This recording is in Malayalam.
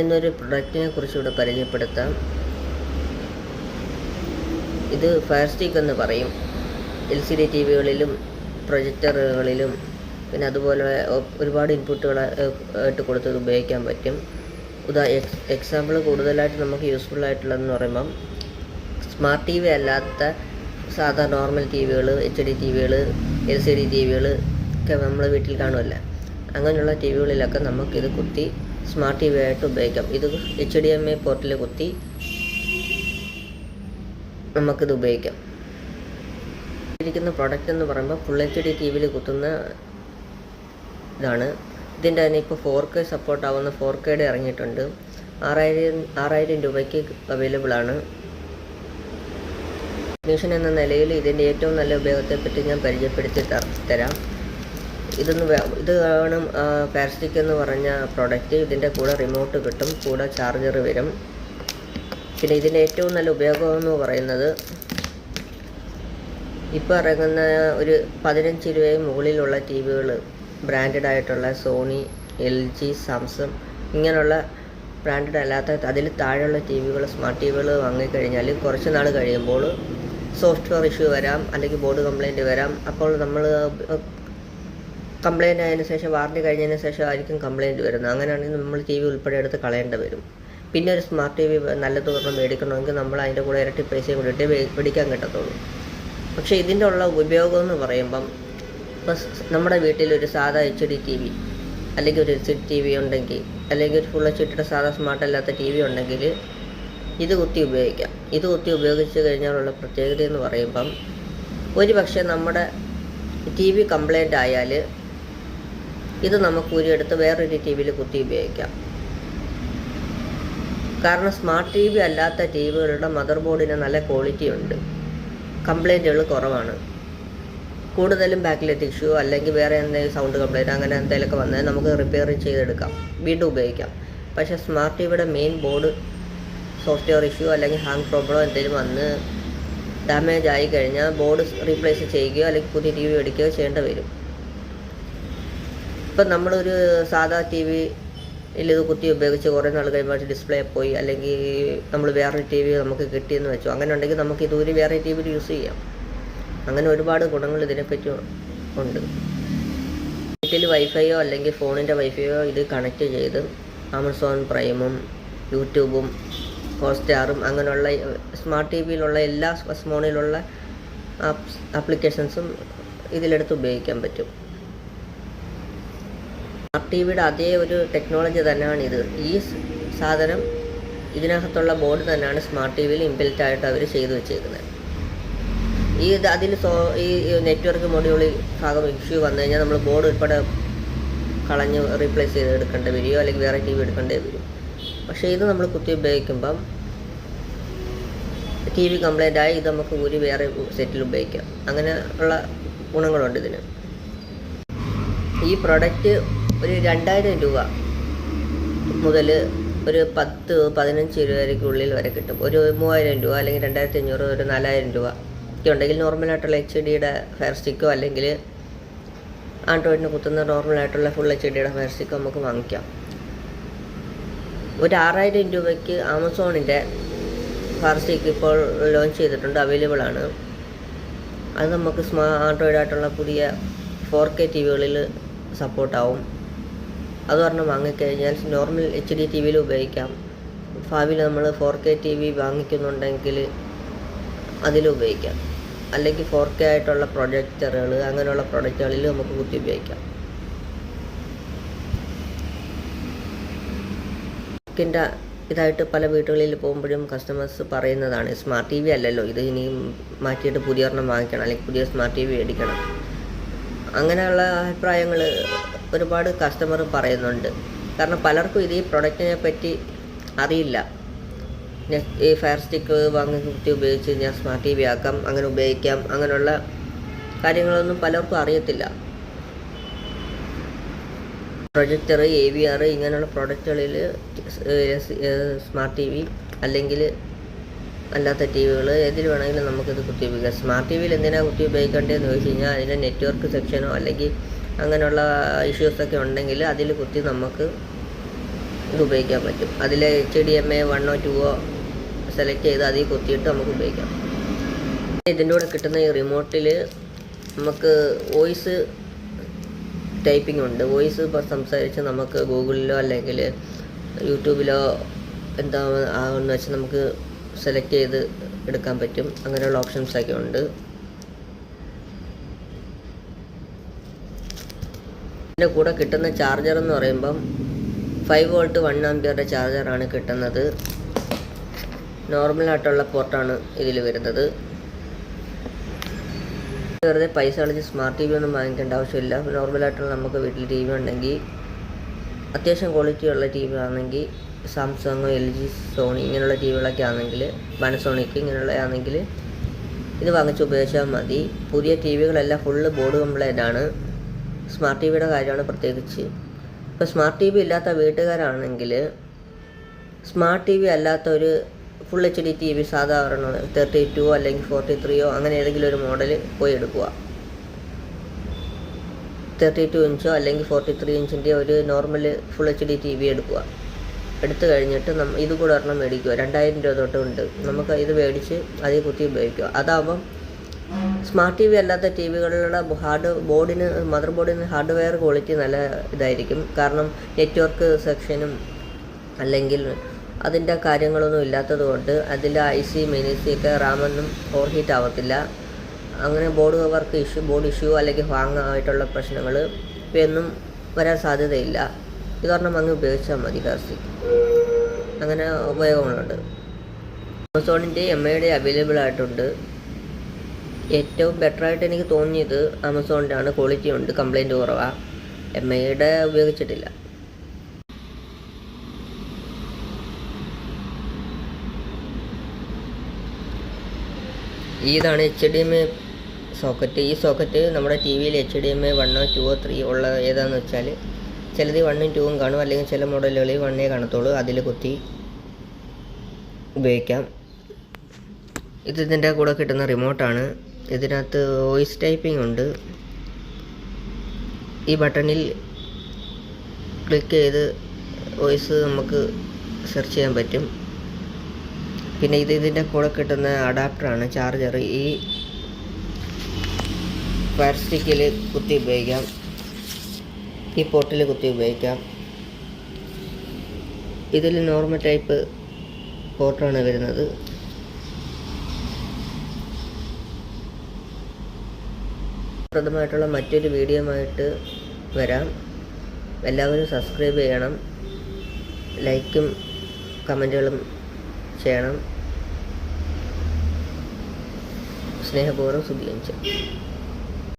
എന്നൊരു പ്രൊഡക്റ്റിനെ കുറിച്ച് ഇവിടെ പരിചയപ്പെടുത്താം. ഇത് ഫയർ സ്റ്റിക്ക് എന്ന് പറയും. എൽ സി ഡി ടി വികളിലും പ്രൊജക്ടറുകളിലും പിന്നെ അതുപോലെ ഒരുപാട് ഇൻപുട്ടുകൾ ആയിട്ട് കൊടുത്ത് ഉപയോഗിക്കാൻ പറ്റും. ഉദാ എക്സ് എക്സാമ്പിൾ കൂടുതലായിട്ട് നമുക്ക് യൂസ്ഫുൾ ആയിട്ടുള്ളതെന്ന് പറയുമ്പം സ്മാർട്ട് ടി വി അല്ലാത്ത സാധാ നോർമൽ ടി വികൾ എച്ച് ഡി ടി വികൾ എൽ സി ഡി ടി വികൾ ഒക്കെ നമ്മൾ വീട്ടിൽ കാണുമല്ലോ അങ്ങനെയുള്ള ടി വികളിലൊക്കെ നമുക്കിത് കുത്തി സ്മാർട്ട് ടി വി ആയിട്ട് ഉപയോഗിക്കാം. ഇത് എച്ച് ഡി എം ഐ പോർട്ടിൽ കുത്തി നമുക്കിത് ഉപയോഗിക്കാം. ഇരിക്കുന്ന പ്രൊഡക്റ്റ് എന്ന് പറയുമ്പോൾ ഫുൾ എച്ച് ഡി ടി വിയിൽ കുത്തുന്ന ഇതാണ്. ഇതിന്റെ തന്നെ ഇപ്പോൾ ഫോർ കെ സപ്പോർട്ട് ആവുന്ന ഫോർ കെയുടെ ഇറങ്ങിയിട്ടുണ്ട്. ആറായിരം ആറായിരം രൂപയ്ക്ക് അവൈലബിൾ ആണ്. ടെക്നീഷ്യൻ എന്ന നിലയിൽ ഇതിന്റെ ഏറ്റവും നല്ല ഉപയോഗത്തെപ്പറ്റി ഞാൻ പരിചയപ്പെടുത്തി തരാം. ഇതൊന്ന് ഇത് ആണ് പാരസ്റ്റിക് എന്ന് പറഞ്ഞ പ്രോഡക്റ്റ് ഇതിന്റെ കൂടെ റിമോട്ട് കിട്ടും കൂടെ ചാർജർ വരും. പിന്നെ ഇതിന്റെ ഏറ്റവും നല്ല ഉപയോഗം എന്ന് പറയുന്നത് ഇപ്പോൾ ഇറങ്ങുന്ന ഒരു പതിനഞ്ച് രൂപയും മുകളിലുള്ള ടി വികൾ ബ്രാൻഡഡ് ആയിട്ടുള്ള സോണി എൽ ജി സാംസങ് ഇങ്ങനെയുള്ള ബ്രാൻഡഡ് അല്ലാത്ത അതിൽ താഴെയുള്ള ടി വികൾ സ്മാർട്ട് ടി വികൾ വാങ്ങിക്കഴിഞ്ഞാൽ കുറച്ച് നാൾ കഴിയുമ്പോൾ സോഫ്റ്റ്വെയർ ഇഷ്യൂ വരാം അല്ലെങ്കിൽ ബോർഡ് കംപ്ലൈന്റ് വരാം. അപ്പോൾ നമ്മൾ കംപ്ലൈന്റ് ആയതിനു ശേഷം വാറണ്ടി കഴിഞ്ഞതിന് ശേഷം ആയിരിക്കും കംപ്ലയിന്റ് വരുന്നത്. അങ്ങനെയാണെങ്കിൽ നമ്മൾ ടി വി ഉൾപ്പെടെ എടുത്ത് കളയേണ്ടി വരും. പിന്നെ ഒരു സ്മാർട്ട് ടി വി നല്ലത് പറഞ്ഞ് മേടിക്കണമെങ്കിൽ നമ്മൾ അതിന്റെ കൂടെ ഇരട്ടി പൈസയും കൂടിയിട്ട് മേടിക്കാൻ കിട്ടത്തുള്ളൂ. പക്ഷേ ഇതിന്റെ ഉള്ള ഉപയോഗം എന്ന് പറയുമ്പം ഇപ്പം നമ്മുടെ വീട്ടിൽ ഒരു സാധാ എച്ച് ഡി ടി വി അല്ലെങ്കിൽ ഒരു എച്ച് ടി വി ഉണ്ടെങ്കിൽ അല്ലെങ്കിൽ ഒരു ഫുൾ എച്ച് ഡിയുടെ സാധാ സ്മാർട്ട് അല്ലാത്ത ടി വി ഉണ്ടെങ്കിൽ ഇത് കുത്തി ഉപയോഗിക്കാം. ഇത് കുത്തി ഉപയോഗിച്ച് കഴിഞ്ഞാലുള്ള പ്രത്യേകത എന്ന് പറയുമ്പം ഒരു പക്ഷേ നമ്മുടെ ടി വി കംപ്ലൈന്റ് ആയാൽ ഇത് നമുക്ക് ഊരിയെടുത്ത് വേറൊരു ടി വിയിൽ കുത്തി ഉപയോഗിക്കാം. കാരണം സ്മാർട്ട് ടി വി അല്ലാത്ത ടി വികളുടെ മദർ ബോർഡിന് നല്ല ക്വാളിറ്റി ഉണ്ട്. കംപ്ലൈന്റുകൾ കുറവാണ്. കൂടുതലും ബാക്ക്ലൈറ്റ് ഇഷ്യൂ അല്ലെങ്കിൽ വേറെ എന്തെങ്കിലും സൗണ്ട് കംപ്ലൈന്റ് അങ്ങനെ എന്തെങ്കിലുമൊക്കെ വന്നാൽ നമുക്ക് റിപ്പയർ ചെയ്തെടുക്കാം. വീണ്ടും ഉപയോഗിക്കാം. പക്ഷേ സ്മാർട്ട് ടി വിയുടെ മെയിൻ ബോർഡ് സോഫ്റ്റ്വെയർ ഇഷ്യൂ അല്ലെങ്കിൽ ഹാങ് പ്രോബ്ലം എന്തെങ്കിലും വന്ന് ഡാമേജ് ആയി കഴിഞ്ഞാൽ ബോർഡ് റീപ്ലേസ് ചെയ്യുകയോ അല്ലെങ്കിൽ പുതിയ ടി വി മേടിക്കുകയോ ചെയ്യേണ്ടി വരും. ഇപ്പം നമ്മളൊരു സാധാ ടി വി ഇത് കുത്തി ഉപയോഗിച്ച് കുറേ നാൾ കഴിയുമ്പോൾ ഡിസ്പ്ലേ പോയി. അല്ലെങ്കിൽ നമ്മൾ വേറൊരു ടി വി നമുക്ക് കിട്ടിയെന്ന് വെച്ചു. അങ്ങനെ ഉണ്ടെങ്കിൽ നമുക്ക് ഇതൊരു വേറെ ടി വിയിൽ യൂസ് ചെയ്യാം. അങ്ങനെ ഒരുപാട് ഗുണങ്ങൾ ഇതിനെപ്പറ്റി ഉണ്ട്. വീട്ടിൽ വൈഫൈയോ അല്ലെങ്കിൽ ഫോണിന്റെ വൈഫൈയോ ഇത് കണക്ട് ചെയ്ത് ആമസോൺ പ്രൈമും യൂട്യൂബും ഹോട്ട്സ്റ്റാറും അങ്ങനെയുള്ള സ്മാർട്ട് ടി വിയിലുള്ള എല്ലാ ഫോണിലുള്ള ആപ്സ് ആപ്ലിക്കേഷൻസും ഇതിലെടുത്ത് ഉപയോഗിക്കാൻ പറ്റും. സ്മാർട്ട് ടി വിയുടെ അതേ ഒരു ടെക്നോളജി തന്നെയാണ് ഇത് ഈ സാധനം ഇതിനകത്തുള്ള ബോർഡ് തന്നെയാണ് സ്മാർട്ട് ടി വിയിൽ ഇൻബിൽറ്റ് ആയിട്ട് അവർ ചെയ്തു വെച്ചേക്കുന്നത്. ഈ ഇത് അതിൽ സോ ഈ നെറ്റ്വർക്ക് മൊഡ്യൂളിൽ ഭാഗം ഇഷ്യൂ വന്നു കഴിഞ്ഞാൽ നമ്മൾ ബോർഡ് ഉൾപ്പെടെ കളഞ്ഞ് റീപ്ലേസ് ചെയ്ത് എടുക്കേണ്ടി വരികയോ അല്ലെങ്കിൽ വേറെ ടി വി എടുക്കേണ്ടി വരും. പക്ഷേ ഇത് നമ്മൾ കുത്തി ഉപയോഗിക്കുമ്പം ടി വി കംപ്ലൈന്റ് ആയി ഇത് നമുക്ക് ഊരി വേറെ സെറ്റിൽ ഉപയോഗിക്കാം. അങ്ങനെ ഉള്ള ഗുണങ്ങളുണ്ട് ഇതിന്. ഈ പ്രൊഡക്റ്റ് ഒരു രണ്ടായിരം രൂപ മുതൽ ഒരു പത്ത് പതിനഞ്ച് രൂപയ്ക്കുള്ളിൽ വരെ കിട്ടും. ഒരു മൂവായിരം രൂപ അല്ലെങ്കിൽ രണ്ടായിരത്തി അഞ്ഞൂറ് ഒരു നാലായിരം രൂപ. ഒക്കെ ഉണ്ടെങ്കിൽ നോർമലായിട്ടുള്ള എച്ച് ഡിയുടെ ഫയർ സ്റ്റിക്കോ അല്ലെങ്കിൽ ആൻഡ്രോയിഡിന് കുത്തുന്ന നോർമലായിട്ടുള്ള ഫുൾ എച്ച് ഡിയുടെ ഫയർ സ്റ്റിക്കോ നമുക്ക് വാങ്ങിക്കാം. ഒരു ആറായിരം രൂപയ്ക്ക് ആമസോണിന്റെ ഫയർ സ്റ്റിക്ക് ഇപ്പോൾ ലോഞ്ച് ചെയ്തിട്ടുണ്ട് അവൈലബിൾ ആണ്. അത് നമുക്ക് സ്മാ ആൻഡ്രോയിഡ് ആയിട്ടുള്ള പുതിയ ഫോർ കെ ടി വികളിൽ സപ്പോർട്ടാവും അത് പറഞ്ഞ് വാങ്ങിക്കഴിഞ്ഞാൽ നോർമൽ എച്ച് ഡി ടി വിയിൽ ഉപയോഗിക്കാം. ഭാവിയിൽ നമ്മൾ ഫോർ കെ ടി വി വാങ്ങിക്കുന്നുണ്ടെങ്കിൽ അതിൽ ഉപയോഗിക്കാം. അല്ലെങ്കിൽ ഫോർ കെ ആയിട്ടുള്ള പ്രൊജക്ടറുകൾ അങ്ങനെയുള്ള പ്രൊഡക്റ്റുകളിൽ നമുക്ക് കുത്തി ഉപയോഗിക്കാം. ബുക്കിന്റെ ഇതായിട്ട് പല വീടുകളിൽ പോകുമ്പോഴും കസ്റ്റമേഴ്സ് പറയുന്നതാണ് സ്മാർട്ട് ടി വി അല്ലല്ലോ ഇത് ഇനിയും മാറ്റിയിട്ട് പുതിയ ഒരെണ്ണം വാങ്ങിക്കണം അല്ലെങ്കിൽ പുതിയ സ്മാർട്ട് ടി വി മേടിക്കണം. അങ്ങനെയുള്ള അഭിപ്രായങ്ങൾ ഒരുപാട് കസ്റ്റമർ പറയുന്നുണ്ട്. കാരണം പലർക്കും ഇത് ഈ പ്രൊഡക്റ്റിനെ പറ്റി അറിയില്ല. ഈ ഫയർ സ്റ്റിക്ക് വാങ്ങി കുത്തി ഉപയോഗിച്ച് ഞാൻ സ്മാർട്ട് ടി വി ആക്കാം അങ്ങനെ ഉപയോഗിക്കാം അങ്ങനെയുള്ള കാര്യങ്ങളൊന്നും പലർക്കും അറിയത്തില്ല. പ്രൊജക്ടർ എ വി ആർ ഇങ്ങനെയുള്ള പ്രോഡക്റ്റുകളിൽ സ്മാർട്ട് ടി വി അല്ലെങ്കിൽ അല്ലാത്ത ടി വികൾ ഏതിൽ വേണമെങ്കിലും നമുക്കിത് കുത്തി ഉപയോഗിക്കാം. സ്മാർട്ട് ടി വിയിൽ എന്തിനാണ് കുത്തി ഉപയോഗിക്കേണ്ടതെന്ന് ചോദിച്ചു കഴിഞ്ഞാൽ അതിന്റെ നെറ്റ്വർക്ക് സെക്ഷനോ അല്ലെങ്കിൽ അങ്ങനെയുള്ള ഇഷ്യൂസൊക്കെ ഉണ്ടെങ്കിൽ അതിൽ കുത്തി നമുക്ക് ഇത് ഉപയോഗിക്കാൻ പറ്റും. അതിൽ എച്ച് ഡി എം എ വണ്ണോ ടുവോ സെലക്ട് ചെയ്ത് അതിൽ കുത്തിയിട്ട് നമുക്ക് ഉപയോഗിക്കാം. ഇതിന്റെ കൂടെ കിട്ടുന്ന ഈ റിമോട്ടിൽ നമുക്ക് വോയിസ് ടൈപ്പിംഗ് ഉണ്ട്. വോയിസ് ഇപ്പോൾ സംസാരിച്ച് നമുക്ക് ഗൂഗിളിലോ അല്ലെങ്കിൽ യൂട്യൂബിലോ എന്താ ആവുന്ന വെച്ചാൽ നമുക്ക് സെലക്ട് ചെയ്ത് എടുക്കാൻ പറ്റും. അങ്ങനെയുള്ള ഓപ്ഷൻസൊക്കെ ഉണ്ട്. ഇതിന്റെ കൂടെ കിട്ടുന്ന ചാർജർ എന്ന് പറയുമ്പം ഫൈവ് വോൾട്ട് വൺ ആംബിയറുടെ ചാർജറാണ് കിട്ടുന്നത്. നോർമലായിട്ടുള്ള പോർട്ടാണ് ഇതിൽ വരുന്നത്. വെറുതെ പൈസ കളിച്ച് സ്മാർട്ട് ടി വി ഒന്നും വാങ്ങിക്കേണ്ട ആവശ്യമില്ല. നോർമലായിട്ടുള്ള നമുക്ക് വീട്ടിൽ ടി വി ഉണ്ടെങ്കിൽ അത്യാവശ്യം ക്വാളിറ്റി ഉള്ള ടി വി ആണെങ്കിൽ സാംസങ് എൽ ജി സോണി ഇങ്ങനെയുള്ള ടി വികളൊക്കെ ആണെങ്കിൽ പാനസോണിക് ഇങ്ങനെയുള്ള ആണെങ്കിൽ ഇത് വാങ്ങിച്ച് ഉപയോഗിച്ചാൽ മതി. പുതിയ ടി വികളെല്ലാം ഫുള്ള് ബോർഡ് കംപ്ലൈന്റ് ആണ്. സ്മാർട്ട് ടി വിയുടെ കാര്യമാണ് പ്രത്യേകിച്ച്. ഇപ്പോൾ സ്മാർട്ട് ടി വി ഇല്ലാത്ത വീട്ടുകാരാണെങ്കിൽ സ്മാർട്ട് ടി വി അല്ലാത്ത ഒരു full H D T V സാധാരണ തേർട്ടി ടു അല്ലെങ്കിൽ ഫോർട്ടി ത്രീയോ അങ്ങനെ ഏതെങ്കിലും ഒരു മോഡൽ പോയി എടുക്കുക. തേർട്ടി ടു ഇഞ്ചോ അല്ലെങ്കിൽ ഫോർട്ടി ത്രീ ഇഞ്ചിന്റെ ഒരു normal full H D T V എടുക്കുക. എടുത്തു കഴിഞ്ഞിട്ട് നമ്മ ഇത് കൂടെ ഒരെണ്ണം മേടിക്കുക രണ്ടായിരം രൂപ തൊട്ട് ഉണ്ട്. നമുക്ക് ഇത് മേടിച്ച് അതിൽ കുത്തി ഉപയോഗിക്കുക അതാവുമ്പം സ്മാർട്ട് ടി വി അല്ലാത്ത ടി വികളിലുള്ള ഹാർഡ് ബോർഡിന് മദർ ബോർഡിന് ഹാർഡ്വെയർ ക്വാളിറ്റി നല്ല ഇതായിരിക്കും. കാരണം നെറ്റ്വർക്ക് സെക്ഷനും അല്ലെങ്കിൽ അതിന്റെ കാര്യങ്ങളൊന്നും ഇല്ലാത്തത് കൊണ്ട് അതിന്റെ ഐ സി മിനി സി ഒക്കെ റാമൊന്നും ഓവർ ഹീറ്റ് ആവത്തില്ല അങ്ങനെ board work issue board issue അല്ലെങ്കിൽ ഹാങ് ആയിട്ടുള്ള പ്രശ്നങ്ങൾ ഇവയൊന്നും വരാൻ സാധ്യതയില്ല. ഇതൊരെണ്ണം അങ്ങ് ഉപയോഗിച്ചാൽ മതി ഡാർസി അങ്ങനെ ഉപയോഗങ്ങളുണ്ട്. ആമസോണിന്റെ എം ഐയുടെ അവൈലബിൾ ആയിട്ടുണ്ട്. ഏറ്റവും ബെറ്റർ ആയിട്ട് എനിക്ക് തോന്നിയത് ആമസോണിന്റെ ആണ് ക്വാളിറ്റി ഉണ്ട് കംപ്ലൈന്റ് കുറവാണ് എം ഐയുടെ ഉപയോഗിച്ചിട്ടില്ല. ഇതാണ് H D M I socket ഈ സോക്കറ്റ് നമ്മുടെ ടി വിയിൽ എച്ച് ഡി എം ഐ വണ്ണോ ടുവോ ത്രീ ഉള്ള ഏതാണെന്ന് വെച്ചാൽ ചിലത് വണ്ണും ടൂവും കാണും. അല്ലെങ്കിൽ ചില മോഡലുകളിൽ വണ്ണേ കാണത്തുള്ളൂ. അതിൽ കുത്തി ഉപയോഗിക്കാം. ഇത് ഇതിന്റെ കൂടെ കിട്ടുന്ന റിമോട്ടാണ് ഇതിനകത്ത് വോയിസ് ടൈപ്പിംഗ് ഉണ്ട്. ഈ ബട്ടണിൽ ക്ലിക്ക് ചെയ്ത് വോയിസ് നമുക്ക് സെർച്ച് ചെയ്യാൻ പറ്റും. പിന്നെ ഇത് ഇതിന്റെ കൂടെ കിട്ടുന്ന അഡാപ്റ്ററാണ് ചാർജർ ഈ ഫയർ സ്റ്റിക്കിൽ കുത്തി ഉപയോഗിക്കാം. ഈ പോർട്ടിൽ കുത്തി ഉപയോഗിക്കാം. ഇതിൽ നോർമൽ ടൈപ്പ് പോട്ടാണ് വരുന്നത്. പ്രദമായിട്ടുള്ള മറ്റൊരു ആയിട്ട് വരാം. എല്ലാവരും സബ്സ്ക്രൈബ് ചെയ്യണം. ലൈക്കും കമന്റുകളും ചെയ്യണം. സ്നേഹപൂർവം സുഖിയഞ്ച്.